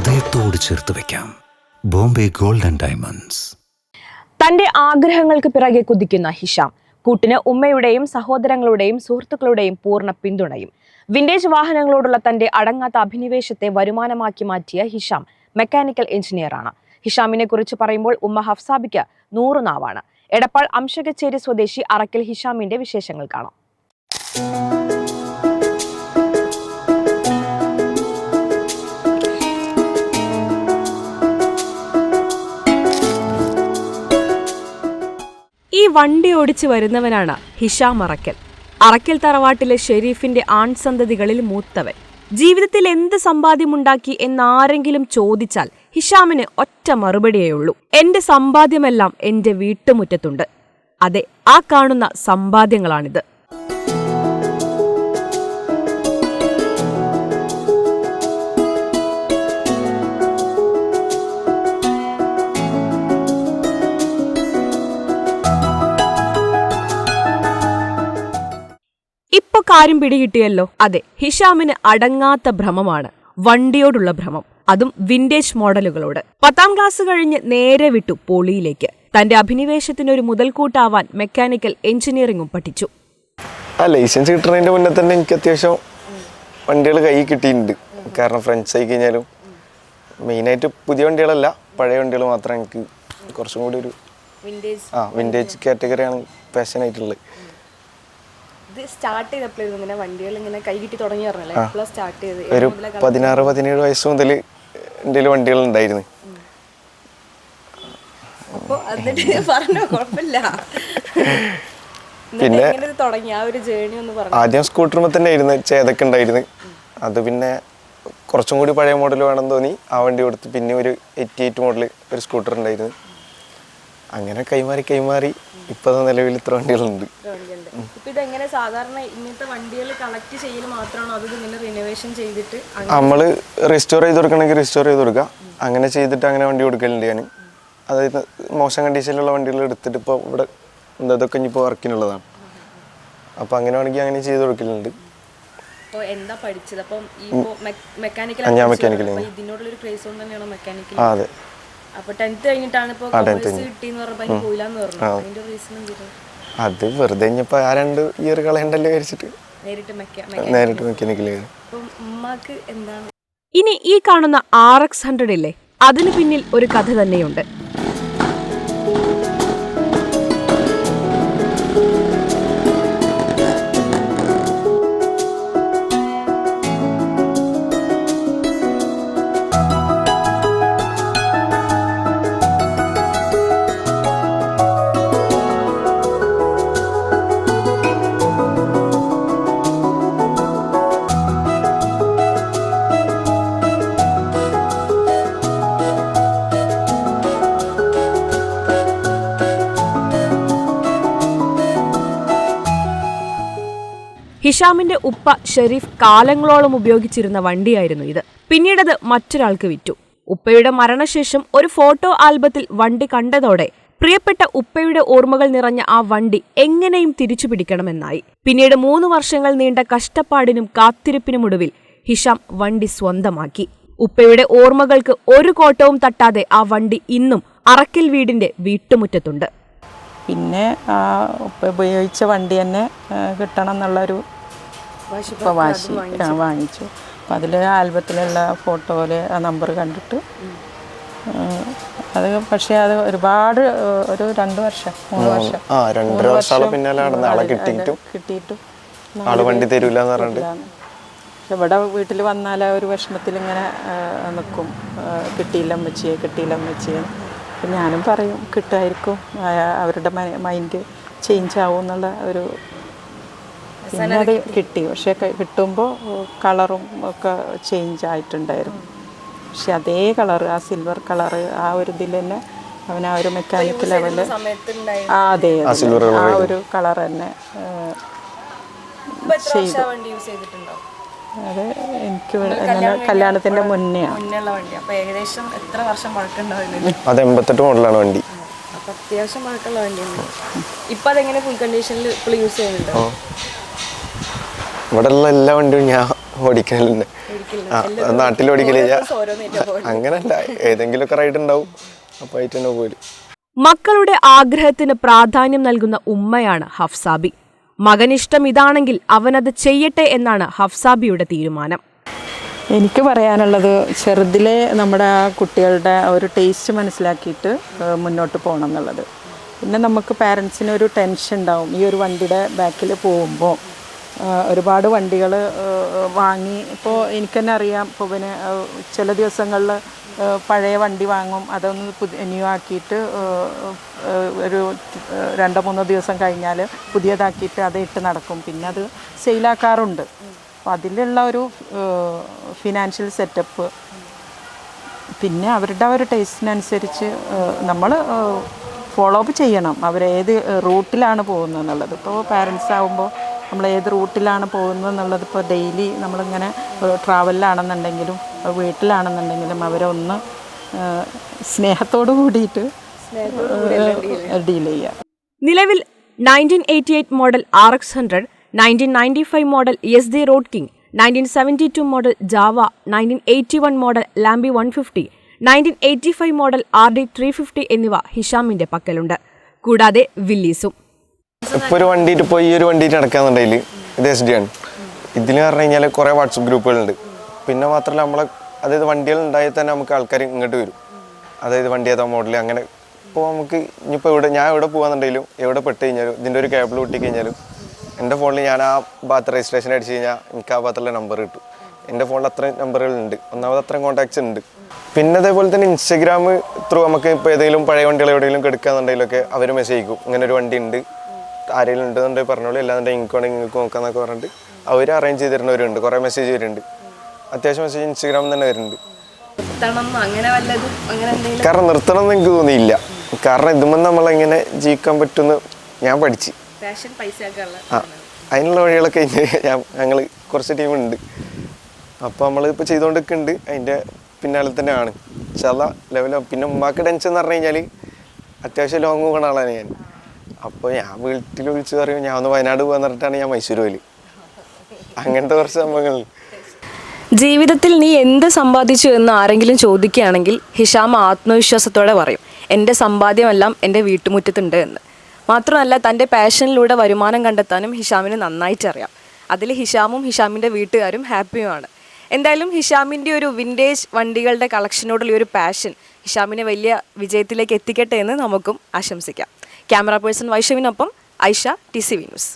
ഹൃദയത്തോട് ചേർത്ത് വെക്കാം. Bombay golden diamonds. തന്റെ ആഗ്രഹങ്ങൾക്ക് പിറകെ കുതിക്കുന്ന ഹിഷാം കൂട്ടിന് ഉമ്മയുടെയും സഹോദരങ്ങളുടെയും സുഹൃത്തുക്കളുടെയും പൂർണ പിന്തുണയും. വിന്റേജ് വാഹനങ്ങളോടുള്ള തന്റെ അടങ്ങാത്ത അഭിനിവേശത്തെ വരുമാനമാക്കി മാറ്റിയ ഹിഷാം മെക്കാനിക്കൽ എഞ്ചിനീയറാണ് ഹിഷാമിനെ കുറിച്ച് പറയുമ്പോൾ ഉമ്മ ഹഫ്സാബിക്ക് നൂറ് നാവാണ്. എടപ്പാൾ അംശകച്ചേരി സ്വദേശി അറക്കൽ ഹിഷാമിന്റെ വിശേഷങ്ങൾ കാണാം. വണ്ടി ഓടിച്ചു വരുന്നവനാണ് ഹിഷാം അറക്കൽ. അറക്കൽ തറവാട്ടിലെ ഷെരീഫിന്റെ ആൺസന്തതികളിൽ മൂത്തവൻ. ജീവിതത്തിൽ എന്ത് സമ്പാദ്യമുണ്ടാക്കി എന്നാരെങ്കിലും ചോദിച്ചാൽ ഹിഷാമിന് ഒറ്റ മറുപടിയേ ഉള്ളൂ എന്റെ സമ്പാദ്യമെല്ലാം എന്റെ വീട്ടുമുറ്റത്തുണ്ട്. അതെ ആ കാണുന്ന സമ്പാദ്യങ്ങളാണിത്. കാര്യം പിടികിട്ടിയല്ലോ. അതെ ഹിഷാമിന് അടങ്ങാത്ത ഭ്രമമാണ്. വണ്ടിയോടുള്ള ഭ്രമം. അതും വിന്റേജ് മോഡലുകളോട്. പത്താം ക്ലാസ് കഴിഞ്ഞ് നേരെ വിട്ടു പോളിയിലേക്ക്. തന്റെ അഭിനിവേശത്തിനൊരു മുതൽക്കൂട്ടാവാൻ മെക്കാനിക്കൽ എഞ്ചിനീയറിംഗും പഠിച്ചു. ആ ലൈസൻസ് കിട്ടുന്നതിന്റെ മുന്നേ തന്നെ എനിക്ക് അത്യാവശ്യം വണ്ടികൾ കൈ കിട്ടിയിട്ടുണ്ട്. കാരണം ഫ്രണ്ട്സ് ആയി കഴിഞ്ഞാലും മെയിനായിട്ട് പുതിയ വണ്ടികളല്ല പഴയ വണ്ടികൾ മാത്രം എനിക്ക് കുറച്ചും കൂടി ഒരു ആ വിന്റേജ് കാറ്റഗറിയാണ് പാഷൻ ആയിട്ടുള്ളത്. ഇത് സ്റ്റാർട്ട് ചെയ്തപ്പോഴും ഇങ്ങനെ വണ്ടികൾ ഇങ്ങനെ കൈ കിട്ടി തുടങ്ങി പറഞ്ഞല്ലേ? എപ്പോഴാണ് സ്റ്റാർട്ട് ചെയ്ത് ഒരു പതിനാറ് പതിനേഴ് വയസ്സ് മുതൽ എന്റെ വണ്ടികൾ ഉണ്ടായിരുന്നു അപ്പോൾ എന്നിട്ട് പറഞ്ഞോ കുഴപ്പമില്ല. പിന്നെ തുടങ്ങി? ആ ഒരു ജേണി ഒന്ന് പറഞ്ഞു. ആദ്യം സ്കൂട്ടറുമ്പോൾ തന്നെ ആയിരുന്നു ചേതക്ക് ഉണ്ടായിരുന്നു അത് പിന്നെ കുറച്ചും കൂടി പഴയ മോഡൽ വേണമെന്ന് തോന്നി. ആ വണ്ടി കൊടുത്ത് പിന്നെ ഒരു എയ്റ്റി എയ്റ്റ് മോഡൽ ഒരു സ്കൂട്ടർ ഉണ്ടായിരുന്നു അങ്ങനെ കൈമാറി കൈമാറി ഇപ്പോൾ നിലവിൽ ഇത്ര വണ്ടികളുണ്ട്. നമ്മൾ ഇതെങ്ങനെ സാധാരണ ഇങ്ങനത്തെ വണ്ടികൾ കളക്ട് ചെയ്യൽ മാത്രമാണോ? അത് ഇങ്ങനെ റിനോവേഷൻ ചെയ്തിട്ട് അങ്ങനെ? നമ്മൾ റെസ്റ്റോർ ചെയ്ത് കൊടുക്കണമെങ്കിൽ റിസ്റ്റോർ ചെയ്ത് കൊടുക്കുക അങ്ങനെ ചെയ്തിട്ട് അങ്ങനെ വണ്ടി കൊടുക്കലുണ്ട് ഞാൻ അതായത് മോശം കണ്ടീഷനിലുള്ള വണ്ടികൾ എടുത്തിട്ട് ഇപ്പോൾ ഇവിടെ എന്താ ഇതൊക്കെ ഇനിയിപ്പോൾ വർക്കിനുള്ളതാണ് അപ്പോൾ അങ്ങനെ വേണമെങ്കിൽ അങ്ങനെ ചെയ്ത് കൊടുക്കലുണ്ട്. ഇപ്പൊ എന്താ പഠിച്ചത്? അപ്പം ഈ മെക്കാനിക്കൽ ഞാൻ mechanical ഇതിനോടുള്ള ഒരു ക്രേസ് കൊണ്ട് തന്നെയാണോ മെക്കാനിക്കൽ അതെ. അപ്പൊ ടെൻത്ത് കഴിഞ്ഞിട്ടാണ് ഇപ്പൊ കോമേഴ്സ് കിട്ടിയെന്ന് പറഞ്ഞപ്പോ അതിന് പോയില്ലാന്ന് പറഞ്ഞു. അതിന്റെ റീസൺ എന്തിനാ? അത് വെറുതെ ഇനിയിപ്പോ ആ രണ്ട് ഇയർ കളയണ്ടല്ലോ വിചാരിച്ചിട്ട് നേരിട്ട് മെക്കാനിക്കൽ ഇനി ഈ കാണുന്ന ആർ എക്സ് ഹൺഡ്രഡ് ഇല്ലേ? അതിനു പിന്നിൽ ഒരു കഥ തന്നെയുണ്ട്. ഹിഷാമിന്റെ ഉപ്പ ഷെരീഫ് കാലങ്ങളോളം ഉപയോഗിച്ചിരുന്ന വണ്ടിയായിരുന്നു ഇത്. പിന്നീടത് മറ്റൊരാൾക്ക് വിറ്റു. ഉപ്പയുടെ മരണശേഷം ഒരു ഫോട്ടോ ആൽബത്തിൽ വണ്ടി കണ്ടതോടെ പ്രിയപ്പെട്ട ഉപ്പയുടെ ഓർമ്മകൾ നിറഞ്ഞ ആ വണ്ടി എങ്ങനെയും തിരിച്ചു പിടിക്കണമെന്നായി പിന്നീട് മൂന്ന് വർഷങ്ങൾ നീണ്ട കഷ്ടപ്പാടിനും കാത്തിരിപ്പിനുമൊടുവിൽ ഹിഷാം വണ്ടി സ്വന്തമാക്കി. ഉപ്പയുടെ ഓർമ്മകൾക്ക് ഒരു കോട്ടവും തട്ടാതെ ആ വണ്ടി ഇന്നും അറക്കൽ വീടിന്റെ വീട്ടുമുറ്റത്തുണ്ട്. പിന്നെ ആ ഉപയോഗിച്ച വണ്ടി തന്നെ കിട്ടണം എന്നുള്ളൊരു ഇപ്പം വാശി വാങ്ങിച്ചു. അപ്പം അതിൽ ആൽബത്തിലുള്ള ഫോട്ടോയിൽ ആ നമ്പർ കണ്ടിട്ട് അത് പക്ഷേ അത് ഒരുപാട് ഒരു രണ്ട് വർഷം മൂന്ന് വർഷം. ആ രണ്ടര വർഷം പിന്നാലെ നടന്ന് ആളെ കിട്ടിയിട്ടും കിട്ടിയിട്ടും. ആൾ വണ്ടി തരൂല പക്ഷെ ഇവിടെ വീട്ടിൽ വന്നാൽ ഒരു വിഷമത്തിൽ ഇങ്ങനെ നിൽക്കും കിട്ടിയില്ല അമ്മച്ചിയെ കിട്ടിയില്ല അമ്മച്ചിയെ. അപ്പം ഞാനും പറയും കിട്ടുമായിരിക്കും അവരുടെ മൈൻഡ് ചേഞ്ച് ആവും എന്നുള്ള ഒരു പിന്നെ അത് കിട്ടി. പക്ഷേ കിട്ടുമ്പോൾ കളറും ഒക്കെ ചേഞ്ച് ആയിട്ടുണ്ടായിരുന്നു. പക്ഷെ അതേ കളർ ആ സിൽവർ കളർ ആ ഒരു ഇതിൽ തന്നെ അവൻ ആ ഒരു മെക്കാനിക് ലെവൽ ആ അതെ അതെ. ആ ഒരു കളർ തന്നെ ചെയ്തു. അത് എനിക്ക് കല്യാണത്തിന്റെ മുന്നെയാണ് മുന്നേയുള്ള വണ്ടി. അപ്പൊ ഏകദേശം എത്ര വർഷം പഴക്കമുണ്ടാവില്ല അത് എൺപത്തെട്ട് മോഡലാണ് വണ്ടി. അപ്പൊ അത്യാവശ്യം പഴക്കമുള്ള വണ്ടിയാണ്. ഇപ്പൊ അതെങ്ങനെ ഫുൾ കണ്ടീഷനിൽ ഇപ്പോൾ യൂസ് ചെയ്യുന്നുണ്ട്? ഇവിടെ ഉള്ള എല്ലാ വണ്ടിയും ഞാൻ ഓടിക്കലുണ്ട്. നാട്ടിൽ ഓടിക്കലില്ല അങ്ങനല്ല ഏതെങ്കിലുമൊക്കെ റൈഡ് ഉണ്ടാവും. അപ്പൊ ആയിട്ട് തന്നെ പോലും മക്കളുടെ ആഗ്രഹത്തിന് പ്രാധാന്യം നൽകുന്ന ഉമ്മയാണ് ഹഫ്സാബി. മകനിഷ്ടം ഇതാണെങ്കിൽ അവനത് ചെയ്യട്ടെ എന്നാണ് ഹഫ്സാബിയുടെ തീരുമാനം. എനിക്ക് പറയാനുള്ളത് ചെറുതിലെ നമ്മുടെ ആ കുട്ടികളുടെ ഒരു ടേസ്റ്റ് മനസ്സിലാക്കിയിട്ട് മുന്നോട്ട് പോകണം എന്നുള്ളത്. പിന്നെ നമുക്ക് പാരൻസിന് ഒരു ടെൻഷൻ ഉണ്ടാവും. ഈ ഒരു വണ്ടിയുടെ ബാക്കിൽ പോകുമ്പോൾ ഒരുപാട് വണ്ടികൾ വാങ്ങി. ഇപ്പോൾ എനിക്ക് തന്നെ അറിയാം ഇപ്പോൾ പിന്നെ ചില ദിവസങ്ങളിൽ പഴയ വണ്ടി വാങ്ങും. അതൊന്ന് പുതിയ ന്യൂ ആക്കിയിട്ട് ഒരു രണ്ടോ മൂന്നോ ദിവസം കഴിഞ്ഞാൽ പുതിയതാക്കിയിട്ട് അത് ഇട്ട് നടക്കും. പിന്നെ അത് സെയിലാക്കാറുണ്ട്. അപ്പോൾ അതിലുള്ള ഒരു ഫിനാൻഷ്യൽ സെറ്റപ്പ് പിന്നെ അവരുടെ ഒരു ടേസ്റ്റിനനുസരിച്ച് നമ്മൾ ഫോളോ അപ്പ് ചെയ്യണം. അവരേത് റൂട്ടിലാണ് പോകുന്നത് എന്നുള്ളത്. ഇപ്പോൾ പാരൻസ് ആകുമ്പോൾ നമ്മൾ ഏത് റൂട്ടിലാണ് പോകുന്നത് എന്നുള്ളത് ഇപ്പോൾ ഡെയിലി നമ്മളിങ്ങനെ ട്രാവലിലാണെന്നുണ്ടെങ്കിലും വീട്ടിലാണെന്നുണ്ടെങ്കിലും അവരെ ഒന്ന് സ്നേഹത്തോടു കൂടിയിട്ട് ഡീൽ ചെയ്യുക നിലവിൽ nineteen eighty eight model R X hundred nineteen ninety five model Yezdi road king nineteen seventy two model Jawa nineteen eighty one model ലാംബി one fifty nineteen eighty five model R D three fifty എന്നിവ ഹിഷാമിന്റെ പക്കലുണ്ട്. കൂടാതെ വില്ലീസും. ഇപ്പോൾ ഒരു വണ്ടിയിട്ട് ഇപ്പോൾ ഈ ഒരു വണ്ടിയിട്ട് നടക്കാന്നുണ്ടെങ്കിൽ ഇത് എസ് ഡി ആണ്. ഇതിൽ പറഞ്ഞു കഴിഞ്ഞാൽ കുറേ വാട്സപ്പ് ഗ്രൂപ്പുകളുണ്ട്. പിന്നെ മാത്രമല്ല നമ്മളെ അതായത് വണ്ടികൾ ഉണ്ടായാൽ തന്നെ നമുക്ക് ആൾക്കാർ ഇങ്ങോട്ട് വരും. അതായത് വണ്ടി ഏതാ മോഡൽ അങ്ങനെ ഇപ്പോൾ നമുക്ക് ഇനിയിപ്പോൾ എവിടെ ഞാൻ എവിടെ പോകാന്നുണ്ടെങ്കിലും എവിടെ പെട്ട് കഴിഞ്ഞാലും ഇതിന്റെ ഒരു കേബിൾ പൊട്ടി കഴിഞ്ഞാലും എന്റെ ഫോണിൽ ഞാൻ ആ ഭാഗത്ത് രജിസ്ട്രേഷൻ അടിച്ച് കഴിഞ്ഞാൽ എനിക്ക് ആ ഭാഗത്തുള്ള നമ്പർ കിട്ടും. എന്റെ ഫോണിൽ അത്രയും നമ്പറുകളുണ്ട് ഒന്നാമത് അത്രയും കോൺടാക്ട്സ് ഉണ്ട്. പിന്നെ അതേപോലെ തന്നെ ഇൻസ്റ്റഗ്രാം ത്രൂ നമുക്ക് ഇപ്പോൾ ഏതെങ്കിലും പഴയ വണ്ടികൾ എവിടെയെങ്കിലും കെടുക്കാന്നുണ്ടെങ്കിലൊക്കെ അവർ മെസ്സേജ് അയക്കും. ഇങ്ങനെ ഒരു വണ്ടി ഉണ്ട്. ആരെങ്കിലും ഉണ്ടെന്നുണ്ടെങ്കിൽ പറഞ്ഞോളൂ. അല്ലാന്നുണ്ടെങ്കിൽ നിങ്ങൾക്ക് വേണമെങ്കിൽ നിങ്ങൾക്ക് നോക്കാന്നൊക്കെ പറഞ്ഞിട്ട് അവർ അറേഞ്ച് ചെയ്ത് തരുന്നവരുണ്ട് കുറേ മെസ്സേജ് വരുന്നുണ്ട്. അത്യാവശ്യം മെസ്സേജ് ഇൻസ്റ്റഗ്രാമിൽ തന്നെ വരുന്നുണ്ട്. കാരണം നിർത്തണം എന്ന് എനിക്ക് തോന്നിയില്ല. കാരണം ഇതുമ്പോൾ നമ്മളെങ്ങനെ ജീവിക്കാൻ പറ്റുമെന്ന് ഞാൻ പഠിച്ച്. ആ അതിനുള്ള വഴികളൊക്കെ ഞങ്ങൾ കുറച്ച് ടീമുണ്ട് അപ്പോൾ നമ്മൾ ഇപ്പോൾ ചെയ്തുകൊണ്ടിരിക്കുന്നുണ്ട് അതിന്റെ പിന്നാലെ തന്നെയാണ്. ചില ലെവലോ പിന്നെ ഉമ്മാക്ക് ടെൻഷൻ എന്ന് പറഞ്ഞു കഴിഞ്ഞാൽ അത്യാവശ്യം ലോങ് പോകണ ആളാണ് ഞാൻ. അപ്പോൾ ഞാൻ വീട്ടിൽ വിളിച്ച് പറയും ഞാൻ ഒന്ന് വയനാട് പോകാൻ പറഞ്ഞിട്ടാണ് ഞാൻ മൈസൂർ പോയി അങ്ങനത്തെ കുറച്ച് സംഭവങ്ങൾ. ജീവിതത്തിൽ നീ എന്ത് സമ്പാദിച്ചു എന്ന് ആരെങ്കിലും ചോദിക്കുകയാണെങ്കിൽ ഹിഷാം ആത്മവിശ്വാസത്തോടെ പറയും എന്റെ സമ്പാദ്യമെല്ലാം എന്റെ വീട്ടുമുറ്റത്തുണ്ട് എന്ന്. മാത്രമല്ല തന്റെ പാഷനിലൂടെ വരുമാനം കണ്ടെത്താനും ഹിഷാമിന് നന്നായിട്ടറിയാം അതിൽ ഹിഷാമും ഹിഷാമിന്റെ വീട്ടുകാരും ഹാപ്പിയുമാണ്. എന്തായാലും ഹിഷാമിന്റെ ഒരു വിന്റേജ് വണ്ടികളുടെ കളക്ഷനോടുള്ള ഒരു പാഷൻ ഹിഷാമിനെ വലിയ വിജയത്തിലേക്ക് എത്തിക്കട്ടെ എന്ന് നമുക്കും ആശംസിക്കാം. Camera person വൈഷവിനൊപ്പം Aisha T C V news.